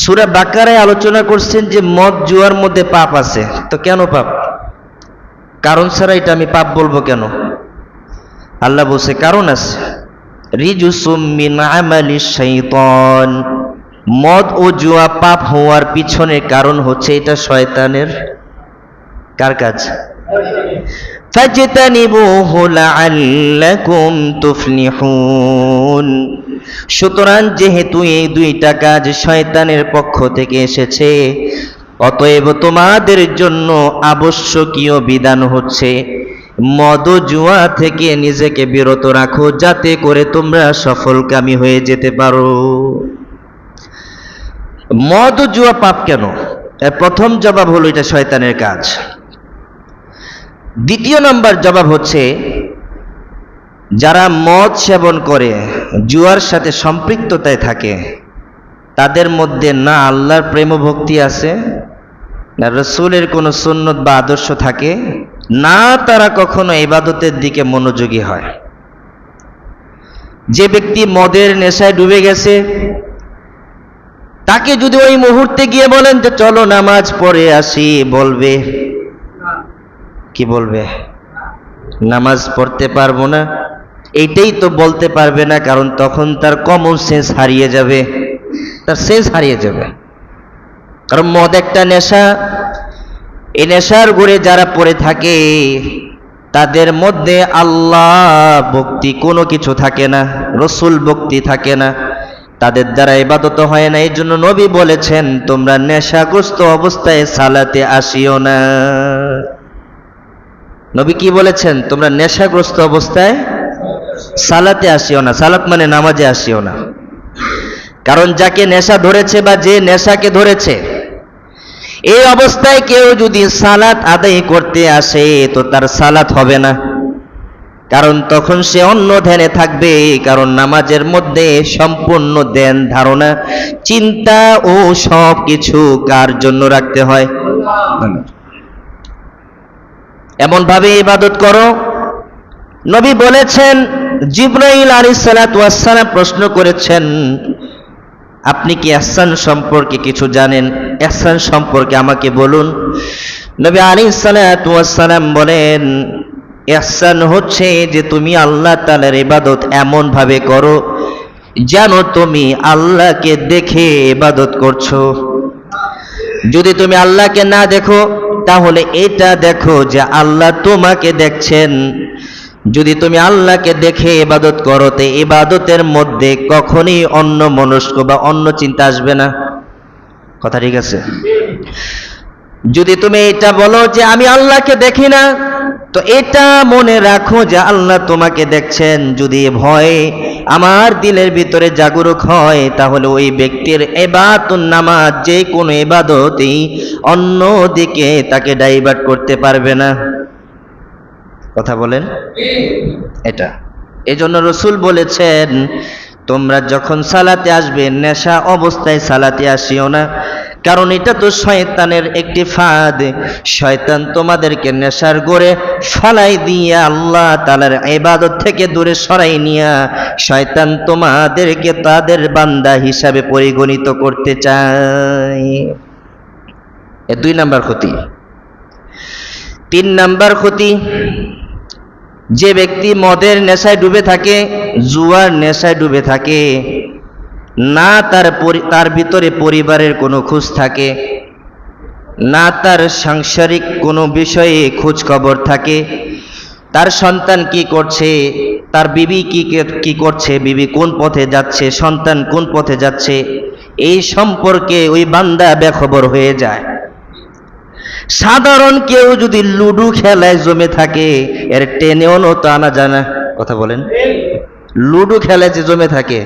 সুরা বাকারায় আলোচনা করছেন যে মদ জুয়ার মধ্যে পাপ আছে। তো কেন পাপ? কারণ ছাড়া এটা আমি পাপ বলব কেন? আল্লাহ বলছে, কারণ আছে। মদ ও জুয়া পাপ হওয়ার পিছনে কারণ হচ্ছে এটা শয়তানের কার কাজ? ফাজতানিবুহু লাআল্লাকুম তুফলিহুন। সুতরাং যেহেতু এই দুইটা কাজ শয়তানের পক্ষ থেকে এসেছে, অতএব তোমাদের জন্য আবশ্যকীয় বিধান হচ্ছে মদ জুয়া থেকে নিজেকে বিরত রাখো, যাতে করে তোমরা সফলকামী হয়ে যেতে পারো। মদ জুয়া পাপ কেন? প্রথম জবাব হলো এটা শয়তানের কাজ। দ্বিতীয় নম্বর জবাব হচ্ছে, যারা মদ সেবন করে, জুয়ার সাথে সম্পৃক্ততায় থাকে, তাদের মধ্যে না আল্লাহর প্রেম ও ভক্তি আছে, না রসুলের কোনো সুন্নত বা আদর্শ থাকে, না তারা কখনো ইবাদতের দিকে মনোযোগী হয়। যে ব্যক্তি মদের নেশায় ডুবে গেছে, তাকে যদি ওই মুহূর্তে গিয়ে বলেন যে, চলো নামাজ পড়ে আসি, বলবে কি বলবে? নামাজ পড়তে পারব না। এইটাই তো বলতে পারবে না, কারণ তখন তার কমন সেন্স হারিয়ে যাবে। তার সেন্স হারিয়ে যাবে। কারণ মদ একটা নেশা। এই নেশার ঘুরে যারা পড়ে থাকে, তাদের মধ্যে আল্লাহ ভক্তি কোনো কিছু থাকে না, রসুল ভক্তি থাকে না। তাদের দ্বারা ইবাদত হয় না। এই জন্য নবী বলেছেন, তোমরা নেশাগ্রস্ত অবস্থায় সালাতে আসিও না। নবী কি বলেছেন? তোমরা নেশাগ্রস্ত অবস্থায় সালাতে আসিও না। সালাত মানে নামাজে আসিও না। কারণ যাকে নেশা ধরেছে বা যে নেশাকে ধরেছে, এই অবস্থায় কেউ যদি সালাত আদায় করতে আসে, তো তার সালাত হবে না। কারণ তখন সে অন্য ধ্যানে থাকবে কারণ নামাজের মধ্যে সম্পূর্ণ ধ্যান ধারণা, চিন্তা ও সব কিছু কার জন্য রাখতে হয়? এমন ভাবে ইবাদত করো। নবী বলেছেন, জিব্রাইল আলী সালাতাম প্রশ্ন করেছেন, আপনি কি এহসান সম্পর্কে কিছু জানেন? এহসান সম্পর্কে আমাকে বলুন। নবী আলী সালাতাম বলেন এহসান হচ্ছে যে তুমি আল্লাহ তালার ইবাদত এমনভাবে করো যেন তুমি আল্লাহকে দেখে ইবাদত করছ। যদি তুমি আল্লাহকে না দেখো তাহলে এটা দেখো যে আল্লাহ তোমাকে দেখছেন। যদি তুমি আল্লাহকে দেখে ইবাদত করো, তে ইবাদতের মধ্যে কখনই অন্য মনস্ক বা অন্য চিন্তা আসবে না। কথা ঠিক আছে? যদি তুমি এটা বলো যে আমি আল্লাহকে দেখি না, তো এটা মনে রাখো যে আল্লাহ তোমাকে দেখছেন। যদি ভয় আমার দিলের ভিতরে জাগরুক হয় তাহলে ওই ব্যক্তির এবাতুন নামাজ যে কোনো এবাদতই অন্য দিকে তাকে ডাইভার্ট করতে পারবে না। কথা বলেন? এটা। এজন্য রসুল বলেছেন তোমরা যখন সালাতে আসবে, নেশা অবস্থায় সালাতে আসিও না। কারণ এটা তো শয়তানের একটি ফাঁদ। শয়তান তোমাদেরকে নেশার গড়ে ফালাই দিয়ে আল্লাহ তালার ইবাদত থেকে দূরে সরাই নিয়া শয়তান তোমাদেরকে তাদের বান্দা হিসাবে পরিগণিত করতে চায়। দুই নাম্বার ক্ষতি। তিন নাম্বার ক্ষতি যে ব্যক্তি মদের নেশায় ডুবে থাকে, জুয়ার নেশায় ডুবে থাকে, না তার তার ভিতরে পরিবারের কোনো খোঁজ থাকে, না তার সাংসারিক কোনো বিষয়ে খোঁজ খবর থাকে, তার সন্তান কি করছে, তার বিবি কি কি করছে, বিবি কোন পথে যাচ্ছে, সন্তান কোন পথে যাচ্ছে, এই সম্পর্কে ওই বান্দা বেখবর হয়ে যায়। সাধারণ কেউ যদি লুডু খেলায় জমে থাকে, এর টেনেও তো আনা জানা কথা বলেন। লুডো খেলায় যে জমে থাকে,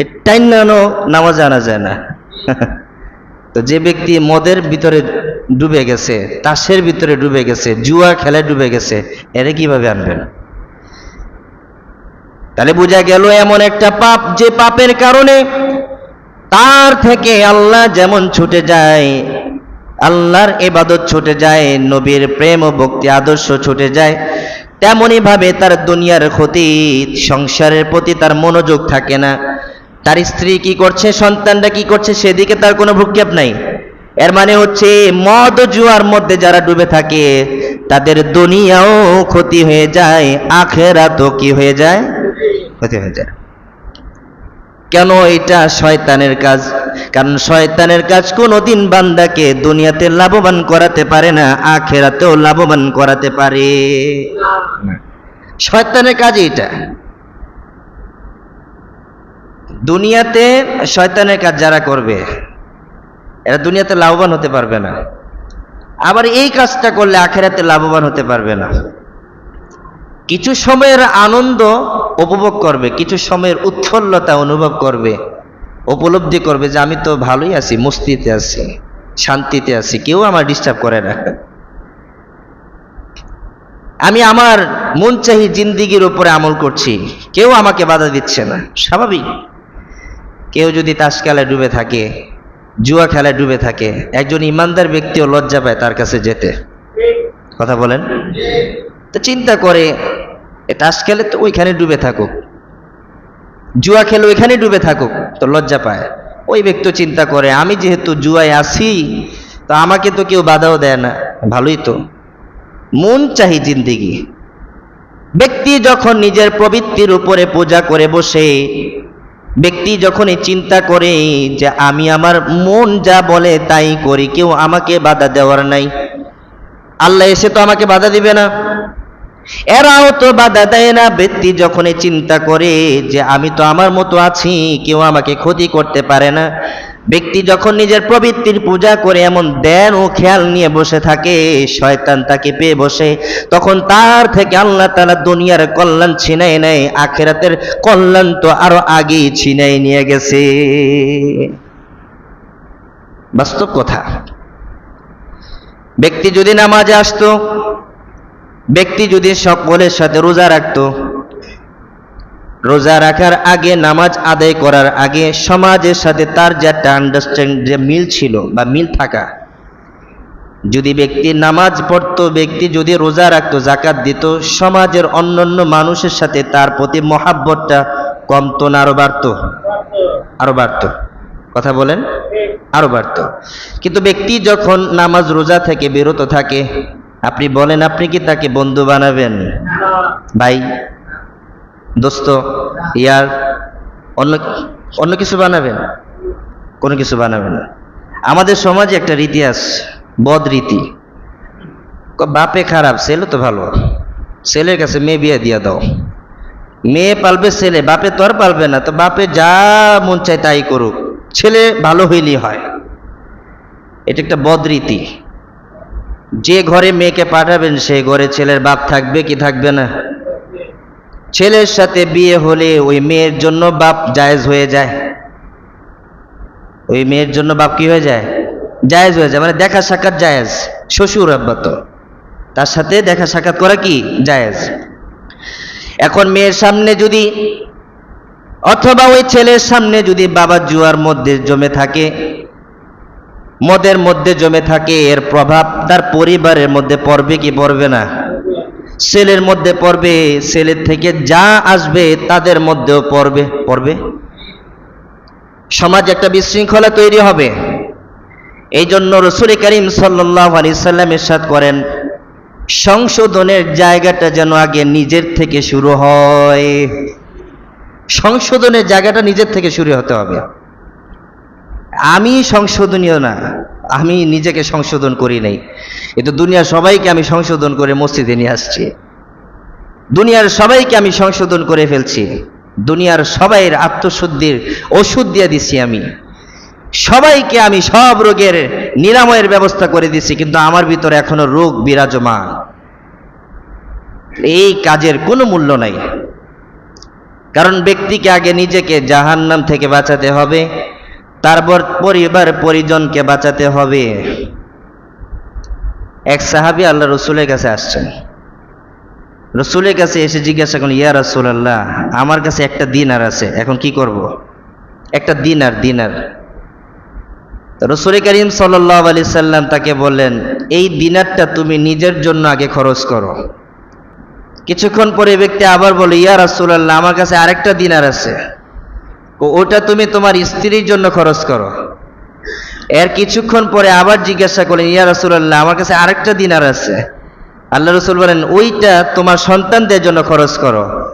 এর টাইনানো নামাজ আনা যায় না। তো যে ব্যক্তি মদের ভিতরে ডুবে গেছে, তাসের ভিতরে ডুবে গেছে, জুয়া খেলায় ডুবে গেছে, এরা কীভাবে আনবেন? তাহলে বোঝা গেল এমন একটা পাপ যে পাপের কারণে তার থেকে আল্লাহ যেমন ছুটে যায় আল্লাহর এবাদত ছুটে যায়, নবীর প্রেম ও ভক্তি আদর্শ ছুটে যায় তেমনই ভাবে তার দুনিয়ার ক্ষতি, সংসারের প্রতি তার মনোযোগ থাকে না। তার স্ত্রী কি করছে, সন্তানরা কি করছে, সেদিকে তার কোনো ভ্রুক্ষেপ নাই। এর মানে হচ্ছে, মদ জুয়ার মধ্যে যারা ডুবে থাকে, তাদের দুনিয়াও ক্ষতি হয়ে যায়, আখেরাতও কি হয়ে যায়? ক্ষতি হয়ে যায়। কেন এটা শয়তানের কাজ? কারণ শয়তানের কাজ কোনোদিন বান্দাকে দুনিয়াতে লাভবান করাতে পারে না, আখেরাতেও লাভবান করাতে পারে। শয়তানের কাজ এটা দুনিয়াতে শয়তানের কাজ যারা করবে, এরা দুনিয়াতে লাভবান হতে পারবে না। আবার এই কাজটা করলে আখেরাতে লাভবান হতে পারবে না। কিছু সময়ের আনন্দ উপভোগ করবে, কিছু সময়ের উৎফুল্লতা অনুভব করবে, উপলব্ধি করবে যে আমি তো ভালোই আছি, মস্তিতে আছি, শান্তিতে আছি, কেউ আমার ডিস্টার্ব করে না। আমি আমার মন চাহি জিন্দিগির উপরে আমল করছি, কেউ আমাকে বাধা দিচ্ছে না, স্বাভাবিক। কেউ যদি তাস খেলায় ডুবে থাকে, জুয়া খেলায় ডুবে থাকে, একজন ইমানদার ব্যক্তিও লজ্জা পায় তার কাছে যেতে। কথা বলেন? তো চিন্তা করে তাস খেলে তো ওইখানে ডুবে থাকুক। জুয়া খেলে ওইখানে ডুবে থাকুক। তো লজ্জা পায়। ওই ব্যক্তি চিন্তা করে, আমি যেহেতু জুয়ায় আছি, তো আমাকে তো কেউ বাধাও দেয় না। ভালোই তো। মন চাহি জিন্দিগি। ব্যক্তি যখন নিজের প্রবৃত্তির উপরে পূজা করে বসে, ব্যক্তি যখনই চিন্তা করে যে, আমি আমার মন যা বলে তাই করি, কেউ আমাকে বাধা দেওয়ার নাই। আল্লাহ এসে তো আমাকে বাধা দিবে না। এরাও তো বাধা দেয় না। ব্যক্তি যখনই চিন্তা করে যে, আমি তো আমার মতো আছি, কেউ আমাকে ক্ষতি করতে পারে না। ব্যক্তি যখন নিজের প্রবৃত্তির পূজা করে এমন দেন ও খেয়াল নিয়ে বসে থাকে, শয়তান তাকে পেয়ে বসে। তখন তার থেকে আল্লাহ তালা দুনিয়ার কল্যাণ ছিনাই নেয়, আখেরাতের কল্যাণ তো আরও আগেই ছিনাই নিয়ে গেছে। বাস্তব কথা। ব্যক্তি যদি নামাজে আসতো ব্যক্তি যদি সকলের সাথে রোজা রাখতো, রোজা রাখার আগে, নামাজ আদায় করার আগে, সমাজের সাথে তার যে একটা আন্ডারস্ট্যান্ড যে মিল ছিল বা মিল থাকা, যদি ব্যক্তি নামাজ পড়তো, ব্যক্তি যদি রোজা রাখতো জাকাত দিত, সমাজের অন্যান্য মানুষের সাথে তার প্রতি মহাব্বতটা কমতো না, আরও বাড়তো। আরও বাড়তো। কথা বলেন? আরও বাড়তো। কিন্তু ব্যক্তি যখন নামাজ রোজা থেকে বিরত থাকে আপনি বলেন, আপনি কি তাকে বন্ধু বানাবেন? ভাই, দোস্ত, ইয়ার, অন্য অন্য কিছু বানাবেন? কোনো কিছু বানাবেন না। আমাদের সমাজে একটা রীতি আছে, বদ রীতি। বাপে খারাপ, ছেলে তো ভালো। ছেলের কাছে মেয়ে বিয়ে দিয়ে দাও। মেয়ে পালবে ছেলে, বাপে তো আর পালবে না, তো বাপে যা মন চায় তাই করুক। ছেলে ভালো হইলেই হয়। এটা একটা বদরীতি যে ঘরে মেয়েকে পাঠাবেন সেই ঘরে ছেলের বাপ থাকবে কি থাকবে না? ছেলের সাথে বিয়ে হলে ওই মেয়ের জন্য বাপ জায়েজ হয়ে যায়। ওই মেয়ের জন্য বাপ কি হয়ে যায়? জায়েজ হয়ে যায় মানে দেখা সাক্ষাৎ জায়েজ, শ্বশুর আব্বা তো তার সাথে দেখা সাক্ষাৎ করা কি? জায়েজ। এখন মেয়ের সামনে যদি, অথবা ওই ছেলের সামনে যদি বাবা জুয়ার মধ্যে জমে থাকে মদের মধ্যে জমে থাকে, এর প্রভাব তার পরিবারের মধ্যে পড়বে কি পড়বে না? ছেলের মধ্যে পড়বে, ছেলের থেকে যা আসবে তাদের মধ্যেও পড়বে পড়বে। সমাজ একটা বিশৃঙ্খলা তৈরি হবে। এই জন্য রসুল করিম সাল্লাহ আলি সাল্লাম ইরশাদ করেন, সংশোধনের জায়গাটা যেন আগে নিজের থেকে শুরু হয়। সংশোধনের জায়গাটা নিজের থেকে শুরু হতে হবে। আমি সংশোধনীয় না, আমি নিজেকে সংশোধন করি নাই। কিন্তু দুনিয়ার সবাইকে আমি সংশোধন করে মসজিদে নিয়ে আসছি। দুনিয়ার সবাইকে আমি সংশোধন করে ফেলছি। দুনিয়ার সবাইয়ের আত্মশুদ্ধির ওষুধ দিয়ে দিচ্ছি আমি। সবাইকে আমি সব রোগের নিরাময়ের ব্যবস্থা করে দিচ্ছি কিন্তু আমার ভিতরে এখনও রোগ বিরাজমান। এই কাজের কোনো মূল্য নাই। কারণ ব্যক্তিকে আগে নিজেকে জাহান্নাম থেকে বাঁচাতে হবে তারপর পরিবার পরিজনকে বাঁচাতে হবে। এক সাহাবি আল্লাহ রসুলের কাছে আসছেন। রসুলের কাছে এসে জিজ্ঞাসা করলেন, ইয়া রসুল আল্লাহ আমার কাছে একটা দিনার আছে, এখন কি করব? একটা দিনার দিনার। রসুল করিম সাল্লাহ আলি সাল্লাম তাকে বললেন, এই দিনারটা তুমি নিজের জন্য আগে খরচ করো। কিছুক্ষণ পরে ব্যক্তি আবার বলে ইয়া রসুল আল্লাহ আমার কাছে আরেকটা দিনার আছে। ওটা তুমি তোমার স্ত্রীর জন্য খরচ করো। এর কিছুক্ষণ পরে আবার জিজ্ঞাসা করলেন, ইয়া রাসূলুল্লাহ, আমার কাছে আরেকটা দিনার আছে। আল্লাহ রসুল বলেন, ওইটা তোমার সন্তানদের জন্য খরচ করো।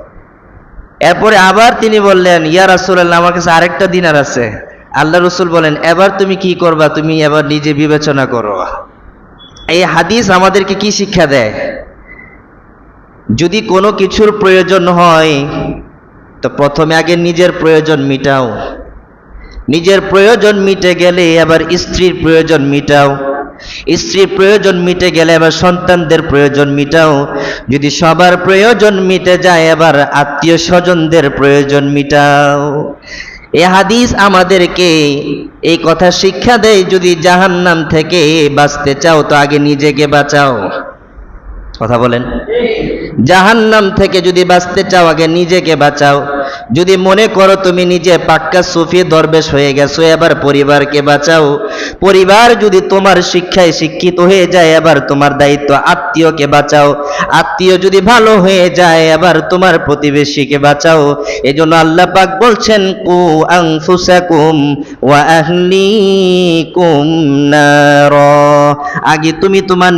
এরপরে আবার তিনি বললেন, ইয়া রাসূলুল্লাহ, আমার কাছে আরেকটা দিনার আছে। আল্লাহ রসুল বলেন, এবার তুমি কি করবা? তুমি এবার নিজে বিবেচনা করো। এই হাদিস আমাদেরকে কি শিক্ষা দেয়? যদি কোনো কিছুর প্রয়োজন হয় তো প্রথমে আগে নিজের প্রয়োজন মিটাও। নিজের প্রয়োজন মিটে গেলে আবার স্ত্রীর প্রয়োজন মিটাও। স্ত্রীর প্রয়োজন মিটে গেলে আবার সন্তানদের প্রয়োজন মিটাও। যদি সবার প্রয়োজন মিটে যায় এবার আত্মীয় স্বজনদের প্রয়োজন মিটাও। এ হাদিস আমাদেরকে এই কথা শিক্ষা দেয়, যদি জাহান্নাম থেকে বাঁচতে চাও তো আগে নিজেকে বাঁচাও। কথা বলেন। জাহান্নাম থেকে যদি বাঁচতে চাও, আগে নিজেকে বাঁচাও। যদি মনে করো তুমি নিজে পাক্কা সুফি দরবেশ হয়ে গেছো, এবার পরিবারকে বাঁচাও। পরিবার যদি তোমার শিক্ষায় শিক্ষিত হয়ে যায়, এবার তোমার দায়িত্ব আত্মীয়কে বাঁচাও। আত্মীয় যদি ভালো হয়ে যায়, এবার তোমার প্রতিবেশীকে বাঁচাও। এজন্য আল্লাহ পাক বলছেন, কু আনফুসাকুম ওয়া আহলিকুম নার। আগে তুমি তোমার